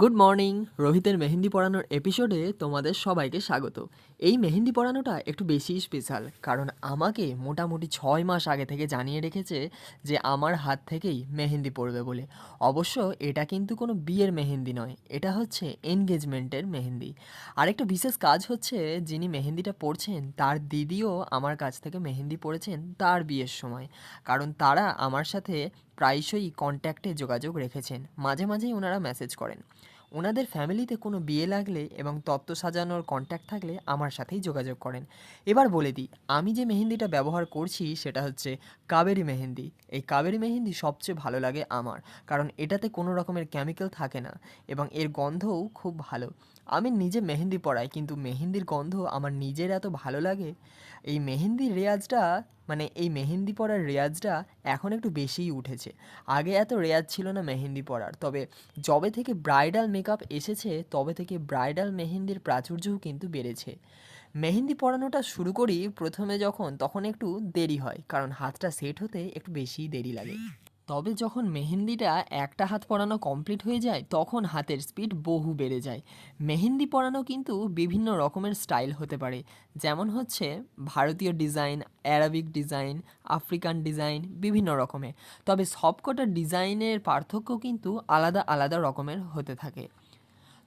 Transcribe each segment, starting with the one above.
Good morning রোহিতের mehndi পড়ানোর এপিসোডে তোমাদের সবাইকে স্বাগত। এই মেহেন্দি পড়ানোটা একটু বেশি স্পেশাল কারণ আমাকে মোটামুটি ছয় মাস আগে থেকে জানিয়ে রেখেছে যে আমার হাত থেকেই মেহেন্দি পড়বে বলে। অবশ্য এটা কিন্তু কোনো বিয়ের মেহেন্দি নয়, এটা হচ্ছে এনগেজমেন্টের মেহেন্দি। আরেকটা বিশেষ কাজ হচ্ছে, যিনি মেহেন্দিটা পড়ছেন তার দিদিও আমার কাছ থেকে মেহেন্দি পড়েছেন তার বিয়ের সময়। কারণ তারা আমার সাথে প্রায়শই কন্ট্যাক্টে যোগাযোগ রেখেছেন, মাঝে মাঝেই ওনারা মেসেজ করেন। ওনাদের ফ্যামিলিতে কোনো বিয়ে লাগলে এবং তত্ত্ব সাজানোর কন্ট্যাক্ট থাকলে আমার সাথেই যোগাযোগ করেন। এবার বলে দিই, আমি যে মেহেন্দিটা ব্যবহার করছি সেটা হচ্ছে কাবেরি মেহেন্দি। এই কাবেরি মেহেন্দি সবচেয়ে ভালো লাগে আমার, কারণ এটাতে কোনো রকমের কেমিক্যাল থাকে না এবং এর গন্ধও খুব ভালো। আমি নিজে মেহেন্দি পড়াই কিন্তু মেহেন্দির গন্ধ আমার নিজের এত ভালো লাগে। এই মেহেন্দির রেয়াজটা মানে এই মেহেন্দি পরার রেয়াজটা এখন একটু বেশিই উঠেছে। আগে এত রেয়াজ ছিল না মেহেন্দি পরার। তবে যবে থেকে ব্রাইডাল মেকআপ এসেছে, তবে থেকে ব্রাইডাল মেহেন্দির প্রাচুর্যও কিন্তু বেড়েছে। মেহেন্দি পরানোটা শুরু করি প্রথমে যখন, তখন একটু দেরি হয়, কারণ হাতটা সেট হতে একটু বেশিই দেরি লাগে। তবে যখন মেহেন্দিটা একটা হাত পরানো কমপ্লিট হয়ে যায়, তখন হাতের স্পিড বহু বেড়ে যায়। মেহেন্দি পরানো কিন্তু বিভিন্ন রকমের স্টাইল হতে পারে। যেমন হচ্ছে ভারতীয় design Arabic design African design বিভিন্ন রকমের। তবে সবকটা ডিজাইনের পার্থক্য কিন্তু আলাদা আলাদা রকমের হতে থাকে।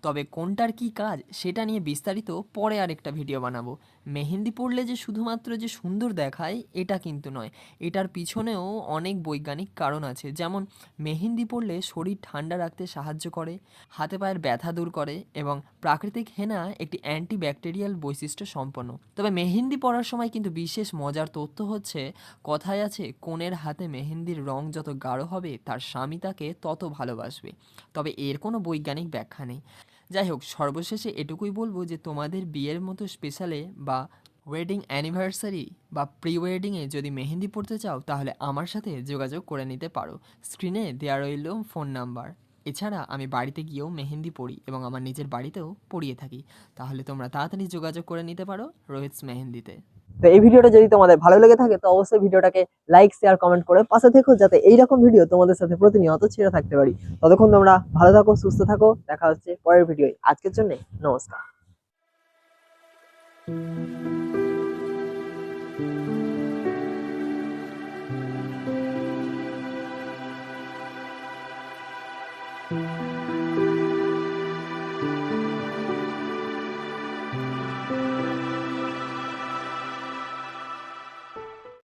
তবে কোনটার কি কাজ সেটা নিয়ে বিস্তারিত পরে আরেকটা ভিডিও বানাবো। মেহেন্দি পড়লে যে শুধুমাত্র যে সুন্দর দেখায়, এটা কিন্তু নয়। এটার পিছনেও অনেক বৈজ্ঞানিক কারণ আছে। যেমন, মেহেন্দি পড়লে শরীর ঠান্ডা রাখতে সাহায্য করে, হাতে পায়ের ব্যথা দূর করে এবং প্রাকৃতিক হেনা একটি অ্যান্টিব্যাকটেরিয়াল বৈশিষ্ট্য সম্পন্ন। তবে মেহেন্দি পড়ার সময় কিন্তু বিশেষ মজার তথ্য হচ্ছে, কথায় আছে, কোণের হাতে মেহেন্দির রং যত গাঢ় হবে, তার স্বামী তাকে তত ভালোবাসবে। তবে এর কোনো বৈজ্ঞানিক ব্যাখ্যা নেই। যাই হোক সর্বশেষে এটুকুই বলব যে তোমাদের বিয়ের মতো স্পেশালে বা ওয়েডিং অ্যানিভার্সারি বা প্রি ওয়েডিংয়ে যদি মেহেন্দি পড়তে চাও, তাহলে আমার সাথে যোগাযোগ করে নিতে পারো। স্ক্রিনে দেওয়া রইল ফোন নাম্বার এছাড়া আমি বাড়িতে গিয়েও মেহেন্দি পড়ি এবং আমার নিজের বাড়িতেও পড়িয়ে থাকি। তাহলে তোমরা তাড়াতাড়ি যোগাযোগ করে নিতে পারো রোহিতস মেহেন্দিতে। তো এই ভিডিওটা যদি তোমাদের ভালো লেগে থাকে, তো অবশ্যই ভিডিওটাকে লাইক শেয়ার কমেন্ট করে পাশে থেকো যাতে এইরকম ভিডিও তোমাদের সাথে প্রতিনিয়ত ছেড়ে থাকতে পারি। ততক্ষণ তোমরা ভালো থাকো, সুস্থ থাকো, দেখা হচ্ছে পরের ভিডিও আজকের জন্য নমস্কার।